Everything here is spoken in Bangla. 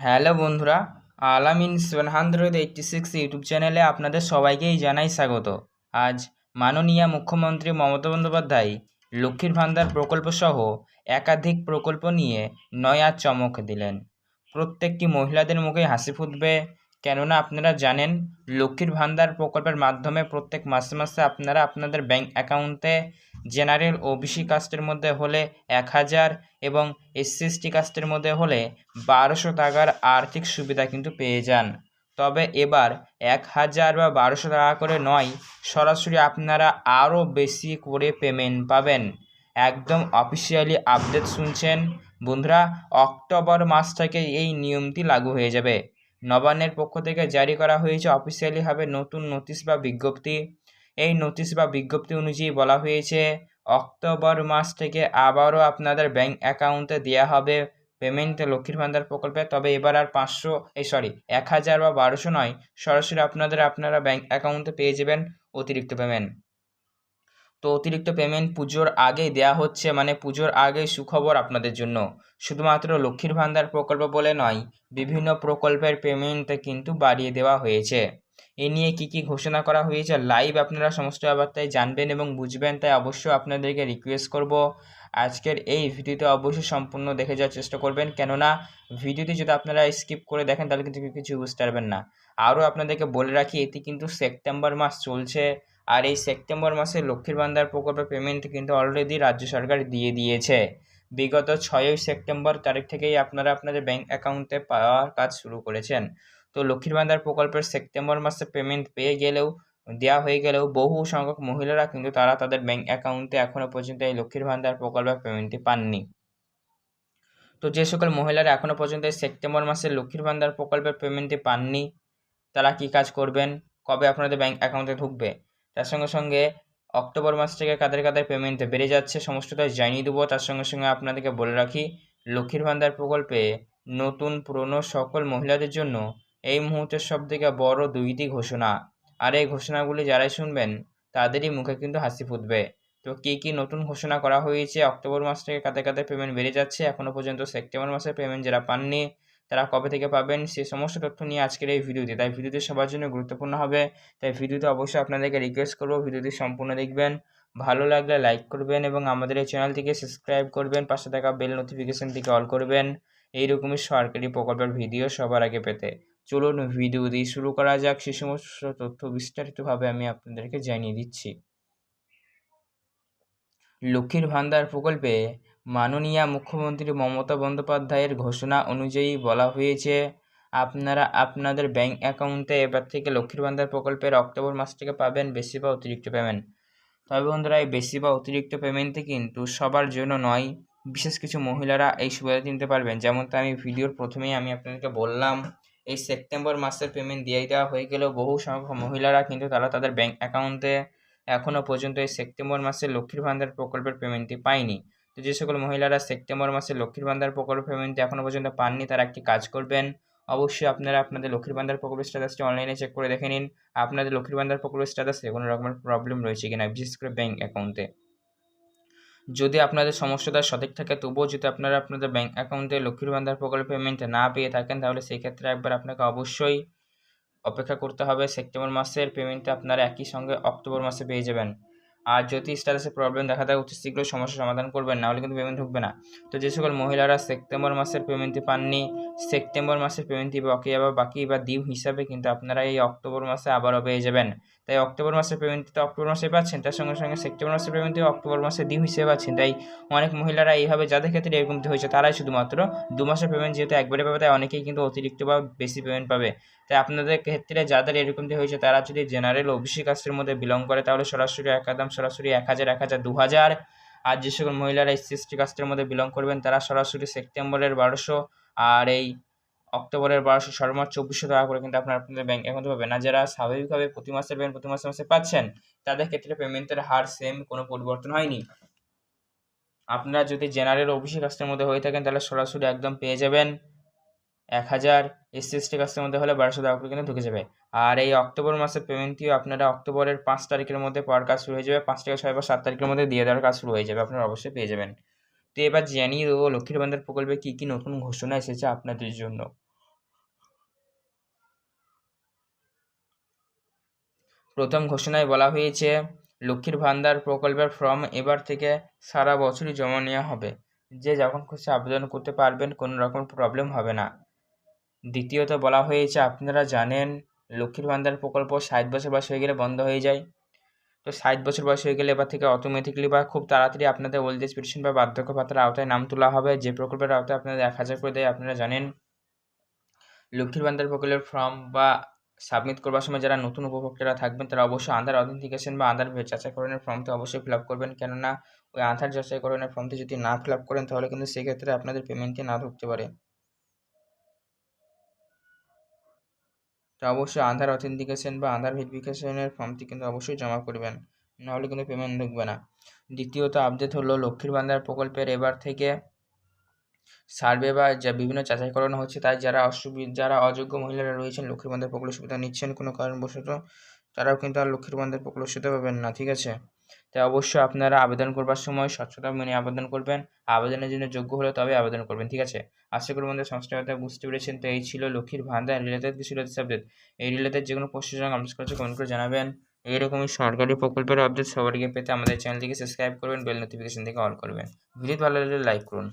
হ্যালো বন্ধুরা, Alamin seven hundred eighty six YouTube চ্যানেলে আপনাদের সবাইকেই জানাই স্বাগত। আজ মাননীয় মুখ্যমন্ত্রী মমতা বন্দ্যোপাধ্যায় লক্ষ্মীর ভান্ডার প্রকল্প সহ একাধিক প্রকল্প নিয়ে নয়া চমক দিলেন। প্রত্যেকটি মহিলাদের মুখে হাসি ফুটবে কেননা আপনারা জানেন, লক্ষ্মীর ভান্ডার প্রকল্পের মাধ্যমে প্রত্যেক মাসে মাসে আপনারা আপনাদের ব্যাংক অ্যাকাউন্টে জেনারেল ওবিসি কাস্টের মধ্যে হলে এক হাজার এবং এসসি কাস্টের মধ্যে হলে বারোশো টাকার আর্থিক সুবিধা কিন্তু পেয়ে যান। তবে এবার এক হাজার বা বারোশো টাকা করে নয়, সরাসরি আপনারা আরও বেশি করে পেমেন্ট পাবেন। একদম অফিসিয়ালি আপডেট শুনছেন। বন্ধুরা, অক্টোবর মাস থেকে এই নিয়মটি লাগু হয়ে যাবে। নবান্নের পক্ষ থেকে জারি করা হয়েছে অফিসিয়ালিভাবে নতুন নোটিশ বা বিজ্ঞপ্তি। এই নোটিশ বা বিজ্ঞপ্তি অনুযায়ী বলা হয়েছে, অক্টোবর মাস থেকে আবারও আপনাদের ব্যাংক অ্যাকাউন্টে দেওয়া হবে পেমেন্ট লক্ষ্মীর ভান্ডার প্রকল্পে। তবে এবার আর পাঁচশো, এই সরি এক হাজার বা বারোশো নয়, সরাসরি আপনাদের, আপনারা ব্যাংক অ্যাকাউন্টে পেয়ে যাবেন অতিরিক্ত পেমেন্ট তো অতিরিক্ত পেমেন্ট পুজোর আগেই দেয়া হচ্ছে মানে পুজোর আগেই সুখবর আপনাদের জন্য। শুধুমাত্র লক্ষ্মীর ভান্ডার প্রকল্প বলে নয়, বিভিন্ন প্রকল্পের পেমেন্ট কিন্তু বাড়িয়ে দেওয়া হয়েছে। এ নিয়ে কী কী ঘোষণা করা হয়েছে লাইভ আপনারা সমস্ত ব্যাপারটাই জানবেন এবং বুঝবেন, তাই অবশ্যই আপনাদেরকে রিকোয়েস্ট করব। আজকের এই ভিডিওতে অবশ্যই সম্পূর্ণ দেখে যাওয়ার চেষ্টা করবেন, কেননা ভিডিওটি যদি আপনারা স্কিপ করে দেখেন, তাহলে কিন্তু কিছু বুঝতে পারবেন না। আরও আপনাদেরকে বলে রাখি, এটি কিন্তু সেপ্টেম্বর মাস চলছে আর এই সেপ্টেম্বর মাসে লক্ষ্মীর ভান্ডার প্রকল্পের পেমেন্ট কিন্তু অলরেডি রাজ্য সরকার দিয়ে দিয়েছে। বিগত ছয়ই সেপ্টেম্বর তারিখ থেকেই আপনারা আপনাদের ব্যাংক অ্যাকাউন্টে পাওয়ার কাজ শুরু করেছেন। তো লক্ষ্মীর ভান্ডার প্রকল্পের সেপ্টেম্বর মাসে পেমেন্ট পেয়ে গেলেও দেওয়া হয়ে গেলেও বহু সংখ্যক মহিলারা কিন্তু তারা তাদের ব্যাংক অ্যাকাউন্টে এখনও পর্যন্ত এই লক্ষ্মীর ভান্ডার প্রকল্পের পেমেন্টটি পাননি। তো যে সকল মহিলারা এখনও পর্যন্ত এই সেপ্টেম্বর মাসে লক্ষ্মীর ভান্ডার প্রকল্পের পেমেন্টটি পাননি, তারা কী কাজ করবেন? কবে আপনাদের ব্যাংক অ্যাকাউন্টে ঢুকবে? তার সঙ্গে সঙ্গে অক্টোবর মাস থেকে কাদের কাদের পেমেন্ট বেড়ে যাচ্ছে সমস্তটাই জানিয়ে দেবো। তার সঙ্গে সঙ্গে আপনাদেরকে বলে রাখি, লক্ষ্মীর ভান্ডার প্রকল্পে নতুন পুরনো সকল মহিলাদের জন্য এই মুহূর্তের সবথেকে বড় দুইটি ঘোষণা। আর এই ঘোষণাগুলি যারাই শুনবেন, তাদেরই মুখে কিন্তু হাসি ফুটবে। তো কী কী নতুন ঘোষণা করা হয়েছে? অক্টোবর মাস থেকে কাদের কাদের পেমেন্ট বেড়ে যাচ্ছে? এখনও পর্যন্ত সেপ্টেম্বর মাসের পেমেন্ট যারা পাননি তারা কবে থেকে পাবেন সে সমস্ত তথ্য নিয়ে আজকের এই ভিডিওতে। তাই ভিডিওটি সবার জন্য গুরুত্বপূর্ণ হবে। তাই ভিডিওতে অবশ্যই আপনাদেরকে রিকোয়েস্ট করব। ভিডিওটি সম্পূর্ণ দেখবেন। ভালো লাগলে লাইক করবেন এবং আমাদের এই চ্যানেলটিকে সাবস্ক্রাইব করবেন। পাশে থাকা বেল নোটিফিকেশনটিকে অল করবেন। এইরকমই সরকারি প্রকল্পের ভিডিও সবার আগে পেতে। চলুন ভিডিও দিয়ে শুরু করা যাক। সে সমস্ত তথ্য বিস্তারিতভাবে আমি আপনাদেরকে জানিয়ে দিচ্ছি। লক্ষ্মীর ভান্ডার প্রকল্পে মাননীয় মুখ্যমন্ত্রী মমতা বন্দ্যোপাধ্যায়ের ঘোষণা অনুযায়ী বলা হয়েছে, আপনারা আপনাদের ব্যাংক অ্যাকাউন্টে এবার থেকে লক্ষ্মীর ভান্ডার প্রকল্পের অক্টোবর মাস থেকে পাবেন বেশি বা অতিরিক্ত পেমেন্ট তবে বন্ধুরা, এই বেশি বা অতিরিক্ত পেমেন্টে কিন্তু সবার জন্য নয়, বিশেষ কিছু মহিলারা এই সুবিধা নিতে পারবেন। যেমন যেমনটা আমি ভিডিওর প্রথমেই আমি আপনাদেরকে বললাম, এই সেপ্টেম্বর মাসের পেমেন্ট দিয়ে দেওয়া হয়ে গেলেও বহু সংখ্যক মহিলারা কিন্তু তারা তাদের ব্যাংক অ্যাকাউন্টে এখনও পর্যন্ত এই সেপ্টেম্বর মাসে লক্ষ্মীর ভান্ডার প্রকল্পের পেমেন্টটি পায়নি। তো যে সকল মহিলারা সেপ্টেম্বর মাসে লক্ষ্মীর ভান্ডার প্রকল্প পেমেন্টটি এখনও পর্যন্ত পাননি, তারা একটি কাজ করবেন। অবশ্যই আপনারা আপনাদের লক্ষ্মীর ভান্ডার প্রকল্পের স্ট্যাটাসটি অনলাইনে চেক করে দেখে নিন। আপনাদের লক্ষ্মীর ভান্ডার প্রকল্পের স্ট্যাটাসে কোনো রকমের প্রবলেম রয়েছে কিনা বিশেষ করে ব্যাঙ্ক অ্যাকাউন্টে যদি আপনাদের সমস্যাটা সঠিক থাকে, তবুও যদি আপনারা আপনাদের ব্যাঙ্ক অ্যাকাউন্টে লক্ষ্মীর ভান্ডার প্রকল্প পেমেন্ট না পেয়ে থাকেন, তাহলে সেই ক্ষেত্রে একবার আপনাকে অবশ্যই অপেক্ষা করতে হবে। সেপ্টেম্বর মাসের পেমেন্টটা আপনারা একই সঙ্গে অক্টোবর মাসে পেয়ে যাবেন। আর যদি স্ট্যাটাসে প্রবলেম দেখা দেয়, অতি শীঘ্রই সমস্যার সমাধান করবেন নাহলে কিন্তু পেমেন্ট ঢুকবে না। তো যে সকল মহিলারা সেপ্টেম্বর মাসের পেমেন্টটি পাননি সেপ্টেম্বর মাসের পেমেন্টটি বকেয়া বা বাকি বা ডিউ হিসাবে কিন্তু আপনারা এই অক্টোবর মাসে আবারও পেয়ে যাবেন। তাই অক্টোবর মাসের পেমেন্টটি তো অক্টোবর মাসে পাচ্ছেন, তার সঙ্গে সঙ্গে সেপ্টেম্বর মাসের পেমেন্টটি অক্টোবর মাসে ডিউ হিসেবে পাচ্ছেন। তাই অনেক মহিলারা এইভাবে, যাদের ক্ষেত্রে এরকমটি হয়েছে, তারাই শুধুমাত্র দু মাসের পেমেন্ট যেহেতু একবারে পাবে, তাই অনেকেই কিন্তু অতিরিক্ত বা বেশি পেমেন্ট পাবে। তাই আপনাদের ক্ষেত্রে যাদের এরকমটি হয়েছে, তারা যদি জেনারেল ওবিসি কাস্টের মধ্যে বিলং করে, তাহলে সরাসরি একদম সরাসরি এক হাজার এক হাজার, দু হাজার। আর যে সকল মহিলারা এসসি এসটি কাস্টের মধ্যে বিলং করবেন, তারা সরাসরি সেপ্টেম্বরের বারোশো আর এই অক্টোবরের বারোশো সর্বোচ্চ চব্বিশশো টাকা করে কিন্তু আপনার আপনাদের ব্যাংক অ্যাকাউন্টে পাবেন। আর যারা স্বাভাবিকভাবে প্রতি মাসে পেমেন্ট প্রতি মাসে মাসে পাচ্ছেন, তাদের ক্ষেত্রে পেমেন্টের হার সেম কোনো পরিবর্তন হয়নি। আপনারা যদি জেনারেল ওবিসি কাস্টের মধ্যে হয়ে থাকেন, তাহলে সরাসরি একদম পেয়ে যাবেন। এক হাজার এসসি কাস্টের মধ্যে হলে বারোশো টাকা করে কিন্তু ঢুকে যাবে। আর এই অক্টোবর মাসের পেমেন্টটিও আপনারা অক্টোবরের পাঁচ তারিখের মধ্যে পাওয়ার কাজ শুরু হয়ে যাবে। পাঁচ থেকে ছয় বা সাত তারিখের মধ্যে দিয়ে দেওয়ার কাজ শুরু হয়ে যাবে, আপনারা অবশ্যই পেয়ে যাবেন। তো এবার জানিয়ে দেবো লক্ষ্মীর ভান্ডার প্রকল্পে কী কী নতুন ঘোষণা এসেছে আপনাদের জন্য। প্রথম ঘোষণায় বলা হয়েছে, লক্ষ্মীর ভান্ডার প্রকল্পের ফর্ম এবার থেকে সারা বছরই জমা নেওয়া হবে। যে যখন খুশি আবেদন করতে পারবেন, কোনো রকম প্রবলেম হবে না। দ্বিতীয়ত বলা হয়েছে, আপনারা জানেন লক্ষ্মীর ভান্ডার প্রকল্প ষাট বছর বয়স হয়ে গেলে বন্ধ হয়ে যায়। তো ষাট বছর বয়স হয়ে গেলে এবার থেকে অটোমেটিকলি বা খুব তাড়াতাড়ি আপনাদের ওল্ড এজ পেনশন বা বার্ধক্য ভাতার আওতায় নাম তোলা হবে। যে প্রকল্পের আওতায় আপনাদের এক হাজার করে দেয়, আপনারা জানেন লক্ষ্মীর ভান্ডার প্রকল্পের ফর্ম বা সাবমিট করবার সময় যারা নতুন উপভোক্তারা থাকবেন, তারা অবশ্যই আধার অথেন্টিকেশন বা আধার যাচাইকরণের ফর্মটি অবশ্যই ফিল আপ করবেন। কেননা ওই আধার যাচাইকরণের ফর্মটি যদি না ফিল আপ করেন, তাহলে কিন্তু সেক্ষেত্রে আপনাদের পেমেন্টটি না ঢুকতে পারে। তো অবশ্যই আধার অথেন্টিকেশন বা আধার ভেরিফিকেশনের ফর্মটি কিন্তু অবশ্যই জমা করবেন, নাহলে কিন্তু পেমেন্ট ঢুকবে না। দ্বিতীয়ত আপডেট হলো লক্ষ্মীর ভান্ডার প্রকল্পের এবার থেকে সার্ভে বা যা বিভিন্ন যাচাইকরণ হচ্ছে, তাই যারা অসুবিধা যারা অযোগ্য মহিলারা রয়েছেন, লক্ষ্মীর ভান্ডার প্রকল্প সুবিধা নিচ্ছেন কোনো কারণবশত, তারাও কিন্তু আর লক্ষ্মীর ভান্ডার প্রকল্প সুবিধা পাবেন না, ঠিক আছে? তাই অবশ্যই আপনারা আবেদন করবার সময় স্বচ্ছতা মেনে আবেদন করবেন। আবেদনের জন্য যোগ্য হলে তবে আবেদন করবেন, ঠিক আছে? আশা করি বন্ধুরা সমস্ত বুঝতে পেরেছেন। তো এই ছিল লক্ষ্মীর ভান্ডার রিলেটেড কিছু সাবজেক্ট এই রিলেটেড যে কোনো প্রশ্নের সঙ্গে আমাদের কাছে কমেন্ট করে জানাবেন। এইরকমই সরকারি প্রকল্পের আপডেট সবার পেতে আমাদের চ্যানেলটিকে সাবস্ক্রাইব করবেন বেল নোটিফিকেশন থেকে অন করবেন। ভিডিও ভালো লাগলে লাইক করুন।